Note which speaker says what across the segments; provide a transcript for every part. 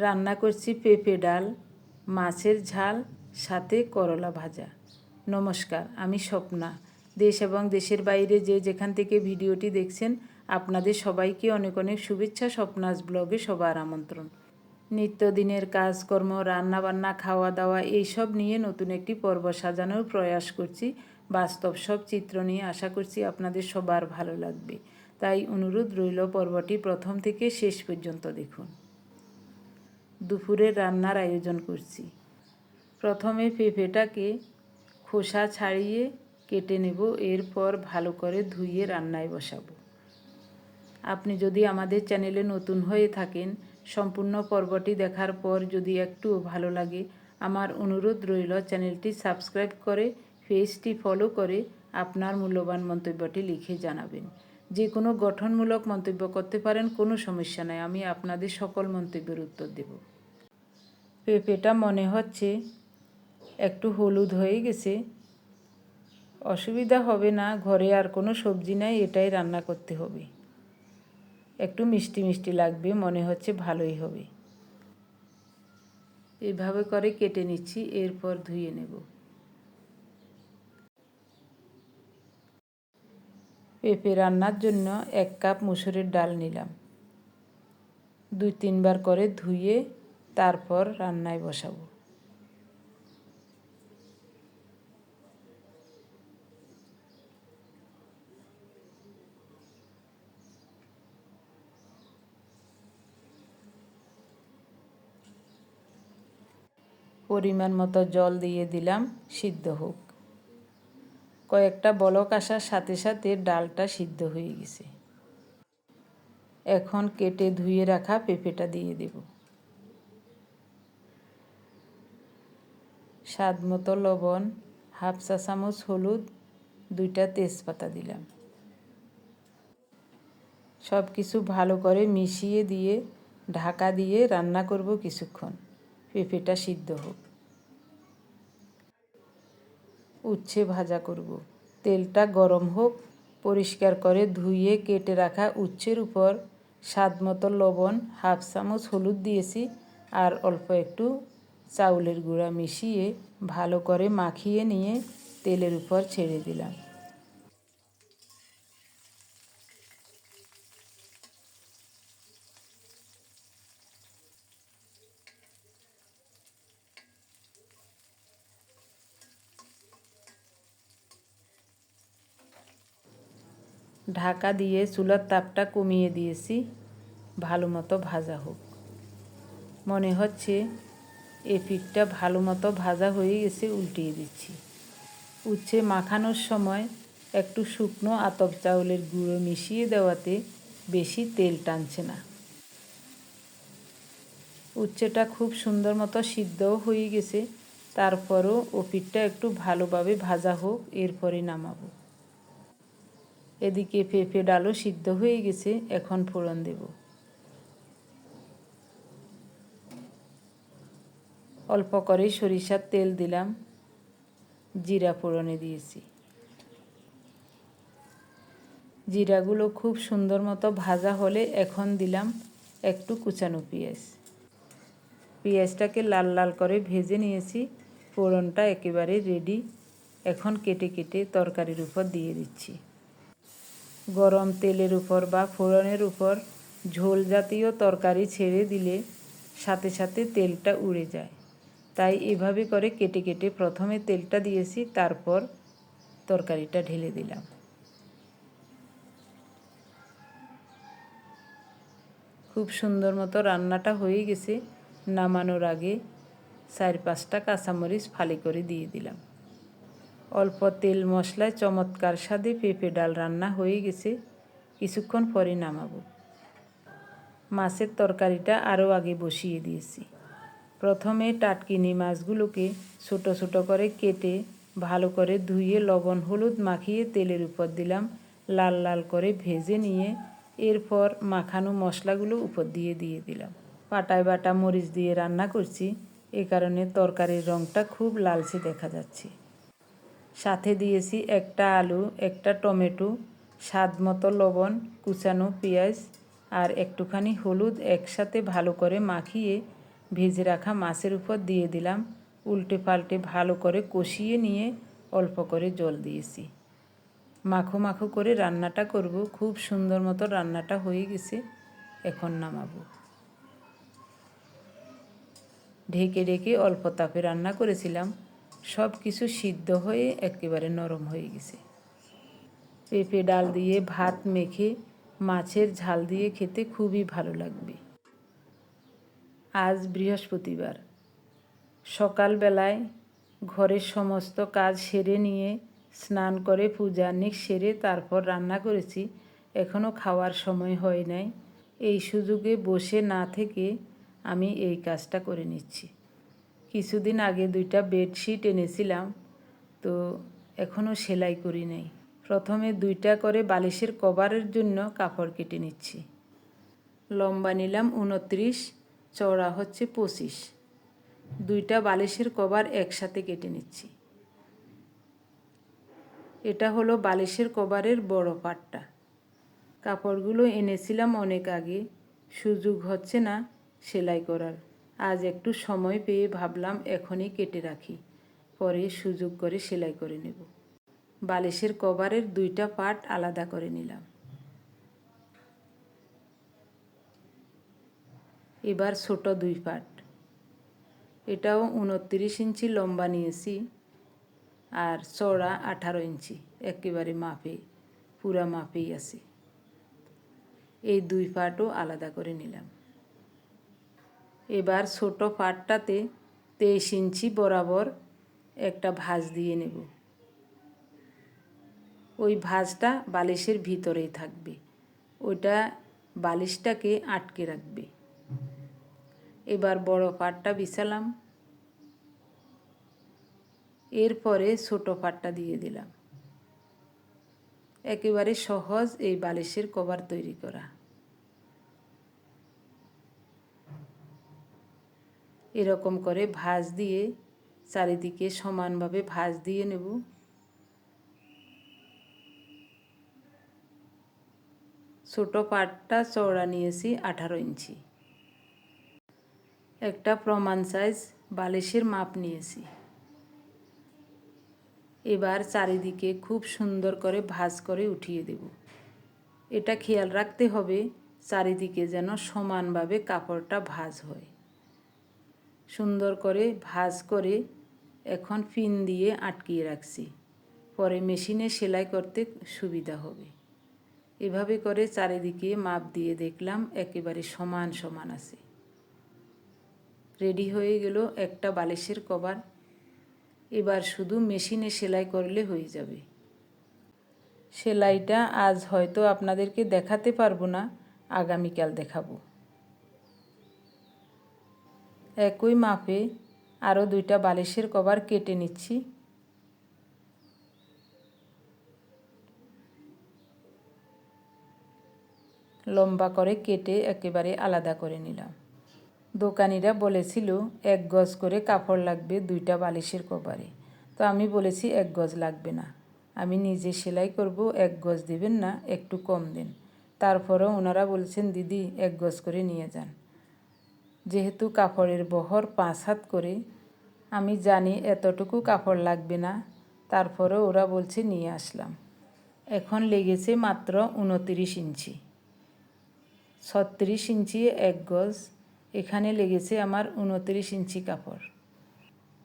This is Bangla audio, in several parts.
Speaker 1: রান্না করছি পেঁপে ডাল, মাছের ঝাল, সাথে করলা ভাজা। নমস্কার, আমি স্বপ্না। দেশ এবং দেশের বাইরে যে যেখান থেকে ভিডিওটি দেখছেন, আপনাদের সবাইকে অনেক অনেক শুভেচ্ছা, স্বপ্নাস ব্লগে সবার আমন্ত্রণ। নিত্যদিনের কাজকর্ম, রান্নাবান্না খাওয়া দাওয়া এইসব নিয়ে নতুন একটি পর্ব সাজানোর প্রয়াস করছি। বাস্তব সব চিত্র নিয়ে আশা করছি আপনাদের সবার ভালো লাগবে। তাই অনুরোধ রইল পর্বটি প্রথম থেকে শেষ পর্যন্ত দেখুন। দুপুরের রান্নার আয়োজন করছি। প্রথমে পেঁপেটাকে খোসা ছাড়িয়ে কেটে নেব, এরপর ভালো করে ধুয়ে রান্নায় বসাবো। আপনি যদি আমাদের চ্যানেলে নতুন হয়ে থাকেন, সম্পূর্ণ পর্বটি দেখার পর যদি একটু ভালো লাগে, আমার অনুরোধ রইল চ্যানেলটি সাবস্ক্রাইব করে, পেজটি ফলো করে আপনার মূল্যবান মন্তব্যটি লিখে জানাবেন। যে কোনো গঠনমূলক মন্তব্য করতে পারেন, কোনো সমস্যা নাই। আমি আপনাদের সকল মন্তব্যের উত্তর দেব। পেঁপেটা মনে হচ্ছে একটু হলুদ হয়ে গেছে। অসুবিধা হবে না, ঘরে আর কোনো সবজি নাই, এটাই রান্না করতে হবে। একটু মিষ্টি মিষ্টি লাগবে, মনে হচ্ছে ভালোই হবে। এভাবে করে কেটে নিচ্ছি, এরপর ধুয়ে নেব। পেঁপে রান্নার জন্য এক কাপ মুসুরের ডাল নিলাম। দুই তিনবার করে ধুয়ে তারপর রান্নায় বসাবো। পরিমাণ মতো জল দিয়ে দিলাম, সিদ্ধ হোক। কয়েকটা বলক আসার সাথে সাথে ডালটা সিদ্ধ হয়ে গেছে। এখন কেটে ধুয়ে রাখা পেঁপেটা দিয়ে দেব। স্বাদ মতো লবণ, হাফ চা চামচ হলুদ, দুইটা তেজপাতা দিলাম। সব কিছু ভালো করে মিশিয়ে দিয়ে ঢাকা দিয়ে রান্না করব কিছুক্ষণ। পেঁপেটা সিদ্ধ হোক। উচ্ছে ভাজা করব। তেলটা গরম হোক, পরিষ্কার করে ধুয়ে কেটে রাখা উচ্ছের উপর স্বাদ মতো লবণ, হাফ চামচ হলুদ দিয়েছি আর অল্প একটু চাউলের গুঁড়া মিশিয়ে ভালো করে মাখিয়ে নিয়ে তেলের উপর ছেড়ে দিলাম। ঢাকা দিয়ে চুলার তাপটা কমিয়ে দিয়েছি। ভালো মতো ভাজা হোক। মনে হচ্ছে এই পিঠটা ভালো মতো ভাজা হয়ে গেছে, উল্টিয়ে দিচ্ছি। উচ্ছে মাখানোর সময় একটু শুকনো আতপ চাউলের গুঁড়ো মিশিয়ে দেওয়াতে বেশি তেল টানছে না। উচ্ছেটা খুব সুন্দর মতো সিদ্ধও হয়ে গেছে। তারপরও ও পিঠটা একটু ভালোভাবে ভাজা হোক, এরপরে নামাবো। এদিকে পেঁপে ডালও সিদ্ধ হয়ে গেছে, এখন ফোড়ন দেব। অল্প করে সরিষার তেল দিলাম, জিরা ফোড়নে দিয়েছি। জিরাগুলো খুব সুন্দর মতো ভাজা হলে এখন দিলাম একটু কুচানো পেঁয়াজ। পেঁয়াজটাকে লাল লাল করে ভেজে নিয়েছি, ফোড়নটা একেবারে রেডি এখন কেটে কেটে তরকারির উপর দিয়ে দিচ্ছি। গরম তেলের উপর বা ফোড়নের উপর ঝোল জাতীয় তরকারি ছেড়ে দিলে সাথে সাথে তেলটা উড়ে যায়। তাই এভাবে করে কেটে কেটে প্রথমে তেলটা দিয়েছি, তারপর তরকারিটা ঢেলে দিলাম। খুব সুন্দর মতো রান্নাটা হয়ে গেছে। নামানোর আগে চার পাঁচটা কাঁচামরিচ ফালি করে দিয়ে দিলাম। অল্প তেল মশলায় চমৎকার স্বাদে পেঁপে ডাল রান্না হয়ে গেছে। কিছুক্ষণ পরে নামাবো। মাছের তরকারিটা আরও আগে বসিয়ে দিয়েছি। প্রথমে টাটকিনি মাছগুলোকে ছোট ছোট করে কেটে ভালো করে ধুয়ে লবণ, হলুদ মাখিয়ে তেলের উপর দিলাম। লাল লাল করে ভেজে নিয়ে এরপর মাখানো মশলাগুলো উপর দিয়ে দিয়ে দিলাম। পাটায় বাটা মরিচ দিয়ে রান্না করছি। এ কারণে তরকারির রঙটা খুব লালচে দেখা যাচ্ছে। সাথে দিয়েছি একটা আলু, একটা টমেটো, স্বাদ মতো লবণ, কুচানো পেঁয়াজ আর একটুখানি হলুদ একসাথে ভালো করে মাখিয়ে ভেজে রাখা মাছের উপর দিয়ে দিলাম। উল্টে পাল্টে ভালো করে কষিয়ে নিয়ে অল্প করে জল দিয়েছি। মাখো মাখো করে রান্নাটা করব। খুব সুন্দর মতো রান্নাটা হয়ে গেছে। এখন নামাবো। ঢেকে ঢেকে অল্প তাপে রান্না করেছিলাম। সব কিছু সিদ্ধ হয়ে একেবারে নরম হয়ে গেছে। পেঁপে ডাল দিয়ে ভাত মেখে মাছের ঝাল দিয়ে খেতে খুবই ভালো লাগবে। আজ বৃহস্পতিবার। সকালবেলায় ঘরের সমস্ত কাজ সেরে নিয়ে স্নান করে পূজার্নিক সেরে তারপর রান্না করেছি। এখনও খাওয়ার সময় হয় নাই। এই সুযোগে বসে না থেকে আমি এই কাজটা করে নিচ্ছি। কিছুদিন আগে দুইটা বেডশিট এনেছিলাম, তো এখনও সেলাই করি নাই। প্রথমে দুইটা করে বালিশের কভারের জন্য কাপড় কেটে নিচ্ছি। লম্বা নিলাম উনত্রিশ, চওড়া হচ্ছে পঁচিশ। দুইটা বালিশের কভার একসাথে কেটে নিচ্ছি। এটা হলো বালিশের কভারের বড় পাটটা। কাপড়গুলো এনেছিলাম অনেক আগে, সুযোগ হচ্ছে না সেলাই করার। আজ একটু সময় পেয়ে ভাবলাম এখনই কেটে রাখি, পরে সুযোগ করে সেলাই করে নেব। বালিশের কভারের দুইটা পার্ট আলাদা করে নিলাম। এবার ছোট দুই পার্ট। এটাও উনত্রিশ ইঞ্চি লম্বা নিয়েছি আর চড়া আঠারো ইঞ্চি, একেবারে মাপে, পুরা মাপেই আছে। এই দুই পার্টও আলাদা করে নিলাম। এবার ছোট পাটটাতে তেইশ ইঞ্চি বরাবর একটা ভাঁজ দিয়ে নেব। ওই ভাঁজটা বালিশের ভিতরেই থাকবে। ওটা বালিশটাকে আটকে রাখবে। এবার বড় পাটটা বিছালাম। এরপরে ছোট পাটটা দিয়ে দিলাম। একেবারে সহজ এই বালিশের কভার তৈরি করা। এরকম করে ভাঁজ দিয়ে চারিদিকে সমানভাবে ভাঁজ দিয়ে নেব। ছোট পাটটা চওড়া নিয়েছি আঠারো ইঞ্চি। একটা প্রমাণ সাইজ বালিশের মাপ নিয়েছি। এবার চারিদিকে খুব সুন্দর করে ভাঁজ করে উঠিয়ে দেব। এটা খেয়াল রাখতে হবে চারিদিকে যেন সমানভাবে কাপড়টা ভাঁজ হয়। সুন্দর করে ভাঁজ করে এখন পিন দিয়ে আটকিয়ে রাখছি। পরে মেশিনে সেলাই করতে সুবিধা হবে। এভাবে করে চারিদিকে মাপ দিয়ে দেখলাম একেবারে সমান সমান আছে। রেডি হয়ে গেল একটা বালিশের কভার। এবার শুধু মেশিনে সেলাই করলে হয়ে যাবে। সেলাইটা আজ হয়তো আপনাদেরকে দেখাতে পারব না, আগামীকাল দেখাবো। একই মাপে আরও দুইটা বালিশের কভার কেটে নিচ্ছি। লম্বা করে কেটে একেবারে আলাদা করে নিলাম। দোকানিরা বলেছিল, এক গজ করে কাপড় লাগবে দুইটা বালিশের কভারে। তো আমি বলেছি, এক গজ লাগবে না। আমি নিজে সেলাই করব, এক গজ দেবেন না, একটু কম দেন। তারপরেও ওনারা বলছেন, দিদি, এক গজ করে নিয়ে যান। যেহেতু কাপড়ের বহর পাঁচ হাত করে, আমি জানি এতটুকু কাপড় লাগবে না। তারপরেও ওরা বলছে, নিয়ে আসলাম। এখন লেগেছে মাত্র উনতিরিশ ইঞ্চি। ছত্রিশ ইঞ্চি এক গজ, এখানে লেগেছে আমার উনতিরিশ ইঞ্চি কাপড়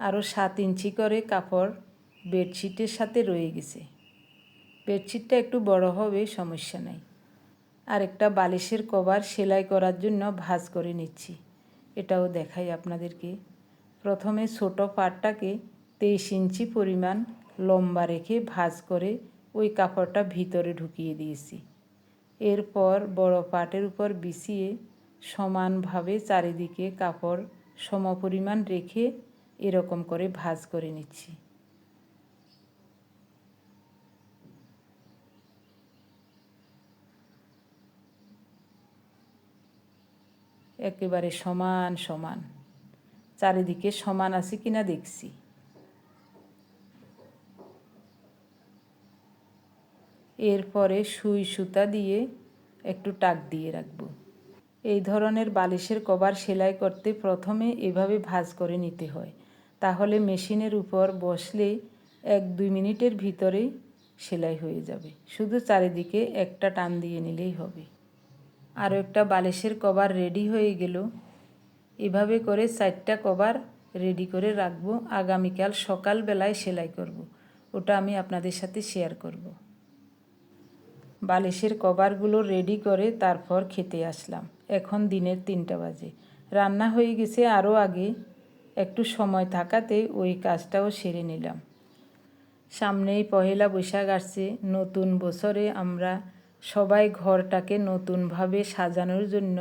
Speaker 1: আরও সাত ইঞ্চি করে কাপড় বেডশিটের সাথে রয়ে গেছে। বেডশিটটা একটু বড় হবে, সমস্যা নাই। আর একটা বালিশের কভার সেলাই করার জন্য ভাঁজ করে নিচ্ছি। এটাও দেখাই আপনাদেরকে। প্রথমে ছোট পাটটাকে তেইশ ইঞ্চি পরিমাণ লম্বা রেখে ভাজ করে ওই কাপড়টা ভিতরে ঢুকিয়ে দিয়েছি। এরপর বড় পাটের উপর বিছিয়ে সমানভাবে চারিদিকে কাপড় সমপরিমাণ রেখে এরকম করে ভাজ করে নিচ্ছি। একেবারে সমান সমান। চারিদিকে সমান আছে কিনা দেখছি। এরপরে সুই সুতা দিয়ে একটু টাক দিয়ে রাখব। এই ধরনের বালিশের কভার সেলাই করতে প্রথমে এভাবে ভাঁজ করে নিতে হয়। তাহলে মেশিনের উপর বসলে এক দুই মিনিটের ভিতরেই সেলাই হয়ে যাবে। শুধু চারিদিকে একটা টান দিয়ে নিলেই হবে। আরও একটা বালিশের কভার রেডি হয়ে গেল। এভাবে করে চারটা কভার রেডি করে রাখব। আগামীকাল সকালবেলায় সেলাই করব। ওটা আমি আপনাদের সাথে শেয়ার করব। বালিশের কভারগুলো রেডি করে তারপর খেতে আসলাম। এখন দিনের তিনটা বাজে। রান্না হয়ে গেছে আরও আগে। একটু সময় থাকাতে ওই কাজটাও সেরে নিলাম। সামনেই পহেলা বৈশাখ আসছে। নতুন বছরে আমরা সবাই ঘরটাকে নতুনভাবে সাজানোর জন্য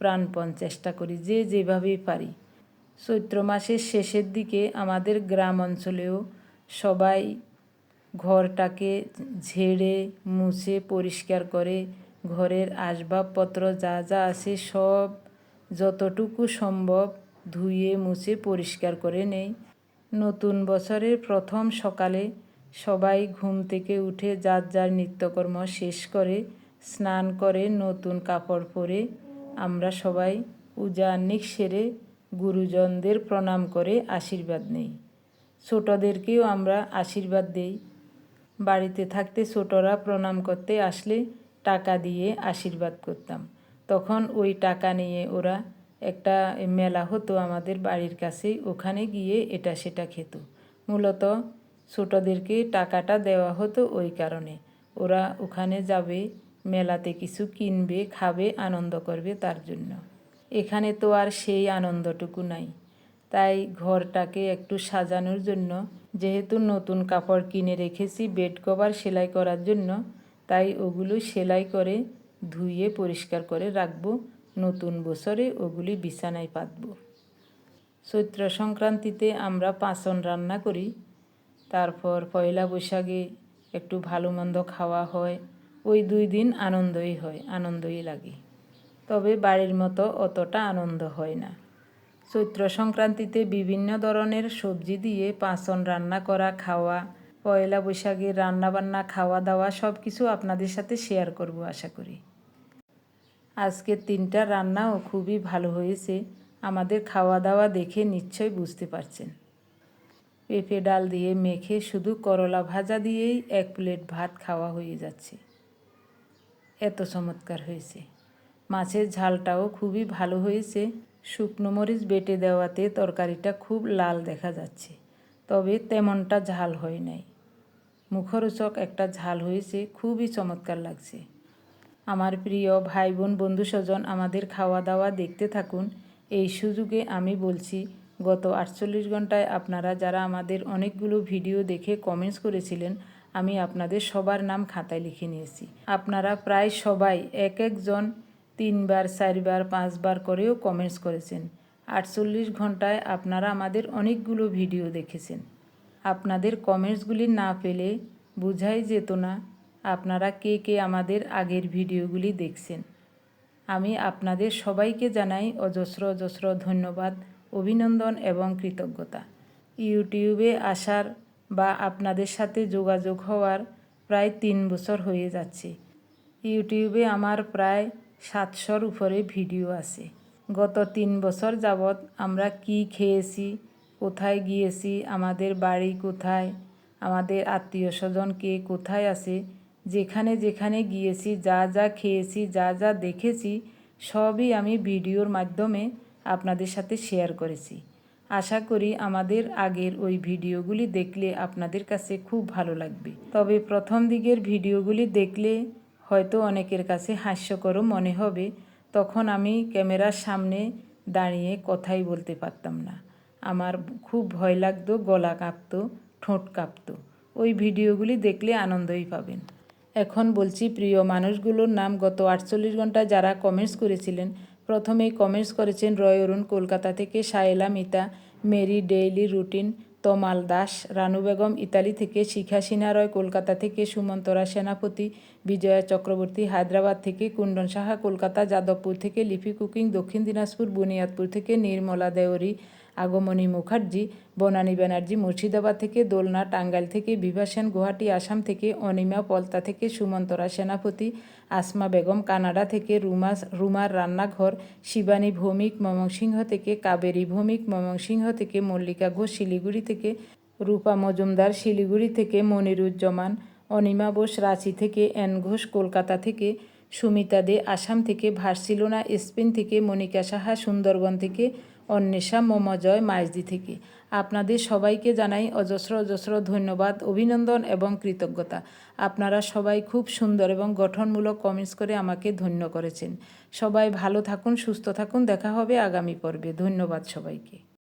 Speaker 1: প্রাণপণ চেষ্টা করি, যে যেভাবেই পারি। চৈত্র মাসের শেষের দিকে আমাদের গ্রাম অঞ্চলেও সবাই ঘরটাকে ঝেড়ে, মুছে, পরিষ্কার করে, ঘরের আসবাবপত্র যা যা আছে সব যতটুকু সম্ভব ধুয়ে, মুছে, পরিষ্কার করে নেই। নতুন বছরের প্রথম সকালে সবাই ঘুম থেকে উঠে যার যার নিত্যকর্ম শেষ করে, স্নান করে, নতুন কাপড় পরে, আমরা সবাই পূজা আহ্নিক সেরে গুরুজনদের প্রণাম করে আশীর্বাদ নেই। ছোটদেরকেও আমরা আশীর্বাদ দেই। বাড়িতে থাকতে ছোটরা প্রণাম করতে আসলে টাকা দিয়ে আশীর্বাদ করতাম। তখন ওই টাকা নিয়ে ওরা একটা মেলা হতো আমাদের বাড়ির কাছেই ওখানে গিয়ে এটা সেটা খেত। মূলত ছোটদেরকে টাকাটা দেওয়া হতো ওই কারণে। ওরা ওখানে যাবে, মেলাতে কিছু কিনবে, খাবে, আনন্দ করবে তার জন্য। এখানে তো আর সেই আনন্দটুকু নাই। তাই ঘরটাকে একটু সাজানোর জন্য, যেহেতু নতুন কাপড় কিনে রেখেছি বেড কভার সেলাই করার জন্য, তাই ওগুলো সেলাই করে ধুয়ে পরিষ্কার করে রাখব। নতুন বছরে ওগুলি বিছানায় পাতব। চৈত্র সংক্রান্তিতে আমরা পাঁচন রান্না করি। তারপর পয়লা বৈশাখে একটু ভালো মন্দ খাওয়া হয়। ওই দুই দিন আনন্দই হয়, আনন্দই লাগে। তবে বাড়ির মতো অতটা আনন্দ হয় না। চৈত্র সংক্রান্তিতে বিভিন্ন ধরনের সবজি দিয়ে পাঁচন রান্না করা, খাওয়া, পয়লা বৈশাখে রান্নাবান্না খাওয়া দাওয়া সব কিছু আপনাদের সাথে শেয়ার করব আশা করি। আজকের তিনটা রান্নাও খুবই ভালো হয়েছে। আমাদের খাওয়া দাওয়া দেখে নিশ্চয়ই বুঝতে পারছেন। পেঁপে ডাল দিয়ে মেখে শুধু করলা ভাজা দিয়েই এক প্লেট ভাত খাওয়া হয়ে যাচ্ছে। এত চমৎকার হয়েছে। মাছের ঝালটাও খুবই ভালো হয়েছে। শুকনো মরিচ বেটে দেওয়াতে তরকারিটা খুব লাল দেখা যাচ্ছে, তবে তেমনটা ঝাল হয় নাই। মুখরোচক একটা ঝাল হয়েছে, খুবই চমৎকার লাগছে। আমার প্রিয় ভাই বোন, বন্ধু স্বজন, আমাদের খাওয়া দাওয়া দেখতে থাকুন। এই সুযোগে আমি বলছি গত আটচল্লিশ ঘন্টায় আপনারা যারা আমাদের অনেকগুলো ভিডিও দেখে কমেন্টস করেছিলেন, আমি আপনাদের সবার নাম খাতায় লিখে নিয়েছি। আপনারা প্রায় সবাই এক একজন তিনবার, চারবার, পাঁচবার করেও কমেন্টস করেছেন। আটচল্লিশ ঘন্টায় আপনারা আমাদের অনেকগুলো ভিডিও দেখেছেন। আপনাদের কমেন্টসগুলি না পেলে বোঝাই যেত না আপনারা কে কে আমাদের আগের ভিডিওগুলি দেখছেন। আমি আপনাদের সবাইকে জানাই অজস্র অজস্র ধন্যবাদ। অভিনন্দন এবং কৃতজ্ঞতা। ইউটিউবে আসার বা আপনাদের সাথে যোগাযোগ হওয়ার প্রায় তিন বছর হয়ে যাচ্ছে। ইউটিউবে আমার প্রায় সাতশোর উপরে ভিডিও আছে। গত তিন বছর যাবৎ আমরা কি খেয়েছি, কোথায় গিয়েছি, আমাদের বাড়ি কোথায়, আমাদের আত্মীয় স্বজন কে কোথায় আছে, যেখানে যেখানে গিয়েছি, যা যা খেয়েছি, যা যা দেখেছি, সবই আমি ভিডিওর মাধ্যমে আপনাদের সাথে শেয়ার করেছি। আশা করি আমাদের আগের ওই ভিডিওগুলি দেখলে আপনাদের কাছে খুব ভালো লাগবে। তবে প্রথম দিকের ভিডিওগুলি দেখলে হয়তো অনেকের কাছে হাস্যকরও মনে হবে, তখন আমি ক্যামেরার সামনে দাঁড়িয়ে কথাই বলতে পারতাম না। আমার খুব ভয় লাগতো, গলা কাঁপতো, ঠোঁট কাঁপতো। ওই ভিডিওগুলি দেখলে আনন্দই পাবেন। এখন বলছি, প্রিয় মানুষগুলোর নাম গত আটচল্লিশ ঘণ্টা যারা কমেন্টস করেছিলেন প্রথমেই কমেন্টস করেছেন রয় অরুণ, কলকাতা থেকে Sayela Mita, Meri daily routine, Tamal Das, Ranu Begum, Italy থেকে শিখা সিনহা রয়, কলকাতা থেকে সুমন্তরা সেনাপতি, বিজয়া চক্রবর্তী, হায়দ্রাবাদ থেকে কুণ্ডন সাহা, কলকাতা যাদবপুর থেকে লিপি কুকিং, দক্ষিণ দিনাজপুর, বুনিয়াদপুর থেকে নির্মলা দেওরি আগমনী মুখার্জি, বনানী ব্যানার্জি, মুর্শিদাবাদ থেকে দোলনা, টাঙ্গাইল থেকে বিভা সেন, গুয়াহাটি, আসাম থেকে অনিমা, পলতা থেকে সুমন্তরা সেনাপতি, আসমা বেগম, কানাডা থেকে রুমা, রুমার রান্নাঘর, শিবানী ভৌমিক, ময়মনসিংহ থেকে কাবেরী ভৌমিক, ময়মনসিংহ থেকে মল্লিকা ঘোষ, শিলিগুড়ি থেকে রূপা মজুমদার, শিলিগুড়ি থেকে মনিরুজ্জামান, অনিমা বোস, রাঁচি থেকে এন ঘোষ, কলকাতা থেকে সুমিতা দে, আসাম থেকে ভার্সিলোনা, স্পেন থেকে মনিকা সাহা, সুন্দরবন থেকে অন্বেষা মমজয় মাইজদি থেকে। আপনাদের সবাইকে জানাই অজস্র অজস্র ধন্যবাদ, অভিনন্দন এবং কৃতজ্ঞতা। আপনারা সবাই খুব সুন্দর এবং গঠনমূলক কমেন্টস করে আমাকে ধন্য করেছেন। সবাই ভালো থাকুন, সুস্থ থাকুন, দেখা হবে আগামী পর্বে। ধন্যবাদ সবাইকে।